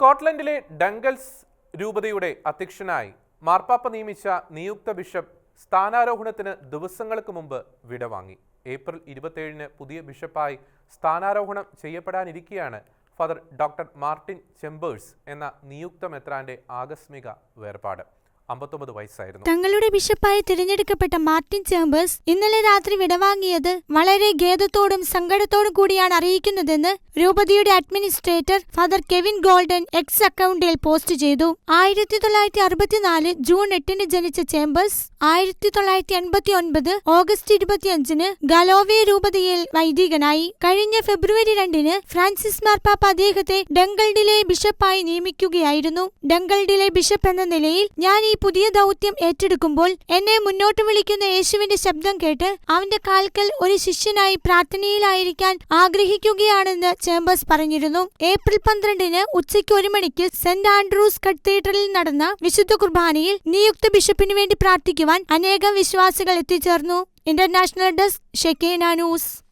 സ്കോട്ട്ലൻഡിലെ ഡങ്കൽസ് രൂപതയുടെ അധ്യക്ഷനായി മാർപ്പാപ്പ നിയമിച്ച നിയുക്ത ബിഷപ്പ് സ്ഥാനാരോഹണത്തിന് ദിവസങ്ങൾക്ക് മുമ്പ് വിടവാങ്ങി ഏപ്രിൽ ഇരുപത്തേഴിന് പുതിയ ബിഷപ്പായി സ്ഥാനാരോഹണം ചെയ്യപ്പെടാനിരിക്കെയാണ് ഫാദർ ഡോക്ടർ മാർട്ടിൻ ചെമ്പേഴ്സ് എന്ന നിയുക്ത മെത്രാന്റെ ആകസ്മിക വേർപാട്. അമ്പത്തൊമ്പത് വയസ്സായിരുന്നു. തങ്ങളുടെ ബിഷപ്പായി തിരഞ്ഞെടുക്കപ്പെട്ട മാർട്ടിൻ ചേംബേഴ്സ് ഇന്നലെ രാത്രി വിടവാങ്ങിയത് വളരെ ഖേദത്തോടും സങ്കടത്തോടും കൂടിയാണ് അറിയിക്കുന്നതെന്ന് രൂപതയുടെ administrator father Kevin Golden X അക്കൗണ്ടിൽ പോസ്റ്റ് ചെയ്തു. ആയിരത്തി തൊള്ളായിരത്തി അറുപത്തിനാല് ജൂൺ എട്ടിന് ജനിച്ച ചേംബേഴ്സ് ആയിരത്തി തൊള്ളായിരത്തി എൺപത്തി ഒൻപത് ഓഗസ്റ്റ് ഇരുപത്തിയഞ്ചിന് ഗലോവേ രൂപതയിൽ വൈദികനായി. കഴിഞ്ഞ ഫെബ്രുവരി രണ്ടിന് ഫ്രാൻസിസ് മാർപ്പാപ്പ അദ്ദേഹത്തെ ഡങ്കൾഡിലെ ബിഷപ്പായി നിയമിക്കുകയായിരുന്നു. ഡങ്കൾഡിലെ ബിഷപ്പ് എന്ന നിലയിൽ ഞാൻ ഈ പുതിയ ദൗത്യം ഏറ്റെടുക്കുമ്പോൾ എന്നെ മുന്നോട്ട് വിളിക്കുന്ന യേശുവിന്റെ ശബ്ദം കേട്ട് അവന്റെ കാൽക്കൽ ഒരു ശിഷ്യനായി പ്രാർത്ഥനയിലായിരിക്കാൻ ആഗ്രഹിക്കുകയാണെന്ന് ചേംബേഴ്സ് പറഞ്ഞിരുന്നു. ഏപ്രിൽ പന്ത്രണ്ടിന് ഉച്ചയ്ക്ക് ഒരു മണിക്ക് സെന്റ് ആൻഡ്രൂസ് കത്തീഡ്രലിൽ നടന്ന വിശുദ്ധ കുർബാനയിൽ നിയുക്ത ബിഷപ്പിനു വേണ്ടി പ്രാർത്ഥിക്കുവാൻ അനേകം വിശ്വാസികൾ എത്തിച്ചേർന്നു. International desk Shekinah news.